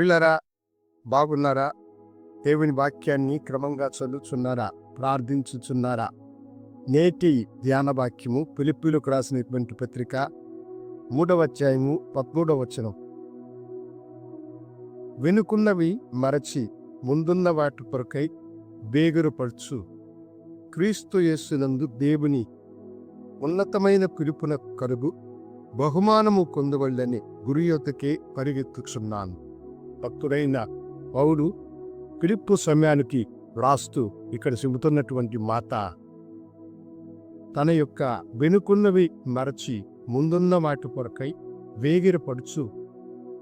పిల్లరా బాగున్నారా? దేవుని వాక్యాన్ని క్రమంగా చదువుచున్నారా ప్రార్థించుచున్నారా నేటి ధ్యాన వాక్యము పిలుపులకు రాసినటువంటి పత్రిక మూడవ అధ్యాయము పదమూడవ వచనం. వెనుకున్నవి మరచి ముందున్న వాటి కొరకై బేగురుపరచు. క్రీస్తు యేసునందు దేవుని ఉన్నతమైన పిలుపున కరుగు. బహుమానము పొందవల్లని గురి యొద్దకే పరిగెత్తుచున్నాను. భక్తుడైన పౌరు పిలుపు సమయానికి రాస్తూ ఇక్కడ చెబుతున్నటువంటి మాట. తన యొక్క వెనుకున్నవి మరచి ముందున్న వాటి కొరకై వేగిరపడుచు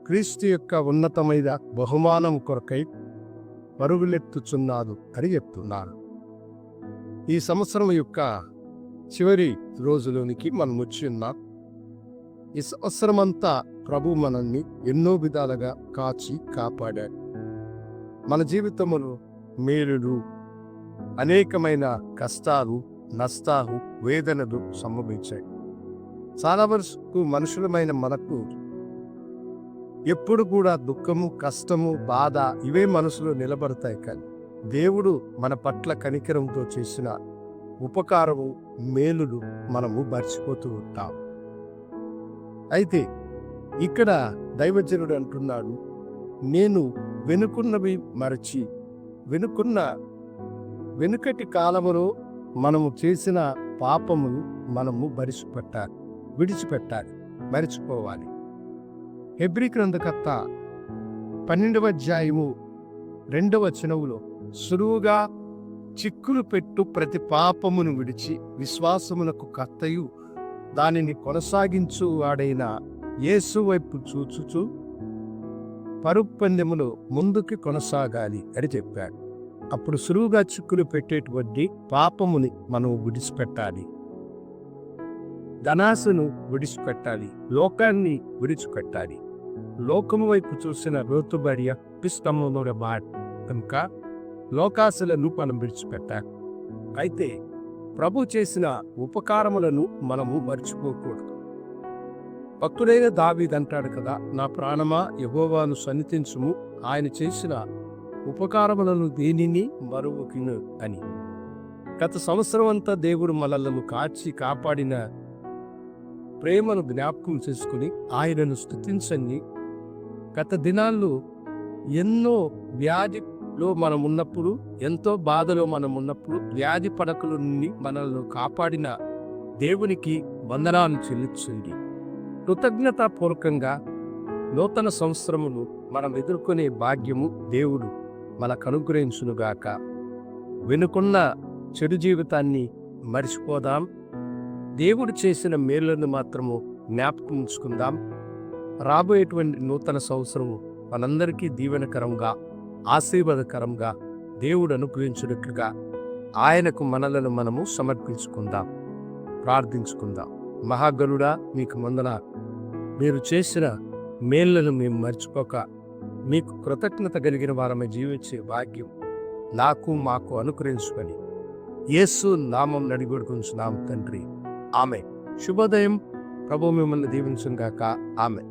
క్రీస్తు యొక్క ఉన్నతమైన బహుమానం కొరకై పరుగులెత్తుచున్నాడు అని చెప్తున్నాను ఈ సంవత్సరం యొక్క చివరి రోజులోనికి మనం వచ్చి ఉన్నాం. ఈ సంవత్సరమంతా ప్రభు మనల్ని ఎన్నో విధాలుగా కాచి కాపాడాడు. మన జీవితంలో మేలులు అనేకమైన కష్టాలు నష్టాలు వేదనలు సంభవించాయి. చాలా వరకు మనుషులమైన మనకు ఎప్పుడు కూడా దుఃఖము కష్టము బాధ ఇవే మనసులో నిలబడతాయి కానీ దేవుడు మన పట్ల కనికరంతో చేసిన ఉపకారము మేలులు మనము మర్చిపోతూ ఉంటాం. అయితే ఇక్కడ దైవజనుడు అంటున్నాడు నేను వెనుకున్నవి మరచి వెనుకున్న వెనుకటి కాలములో మనము చేసిన పాపమును మనము భరిచిపెట్టాలి విడిచిపెట్టాలి మరిచిపోవాలి. హెబ్రి గ్రంథకర్త పన్నెండవ అధ్యాయము రెండవ చినవులో సులువుగా చిక్కులు పెట్టు ప్రతి పాపమును విడిచి విశ్వాసమునకు కర్తయు దానిని కొనసాగించు వాడైన యేసు వైపు చూచుచు పరుపందెములు ముందుకు కొనసాగాలి అని చెప్పాడు. అప్పుడు సులువుగా చిక్కులు పెట్టేటువంటి పాపముని మనం విడిచిపెట్టాలి. ధనాశను విడిచిపెట్టాలి. లోకాన్ని విడిచిపెట్టాలి. లోకము వైపు చూసిన రోతుబడియ పిస్తములో మాట కనుక లోకాసులను మనం విడిచిపెట్టాలి. అయితే ప్రభు చేసిన ఉపకారములను మనము మర్చిపోకూడదు. భక్తుడైన దావీదంటాడు కదా నా ప్రాణమా యహోవాను సన్నిధించుము. ఆయన చేసిన ఉపకారములను దేనిని మరువకిను? అని. గత సంవత్సరం అంతా దేవుడు మనలను కాచి కాపాడిన ప్రేమను జ్ఞాపకం చేసుకుని ఆయనను స్థుతించండి గత దినాల్లో ఎన్నో వ్యాధి లో మనం ఉన్నప్పుడు ఎంతో బాధలో మనం ఉన్నప్పుడు వ్యాధి పడకల నుండి మనల్ని కాపాడిన దేవునికి వందనాలు చెల్లించండి. కృతజ్ఞతాపూర్వకంగా నూతన సంవత్సరమును మనం ఎదుర్కొనే భాగ్యము దేవుడు మనకు అనుగ్రహించునుగాక. వెనుకున్న చెడు జీవితాన్ని మరిచిపోదాం. దేవుడు చేసిన మేలులను మాత్రము జ్ఞాపకం ఉంచుకుందాం రాబోయేటువంటి నూతన సంవత్సరము మనందరికీ దీవెనకరంగా ఆశీర్వాదకరంగా దేవుడు అనుగ్రహించినట్లుగా ఆయనకు మనలను మనము సమర్పించుకుందాం. ప్రార్థించుకుందాం. మహాగరుడా మీకు మందన మీరు చేసిన మేళ్ళను మేము మర్చిపోక మీకు కృతజ్ఞత కలిగిన వారమే జీవించే భాగ్యం నాకు మాకు అనుకరించుకొని యేసు నామం నడిగొడుకుంటున్నాం తండ్రి. ఆమె శుభోదయం. ప్రభు మిమ్మల్ని దీవించుగాక ఆమె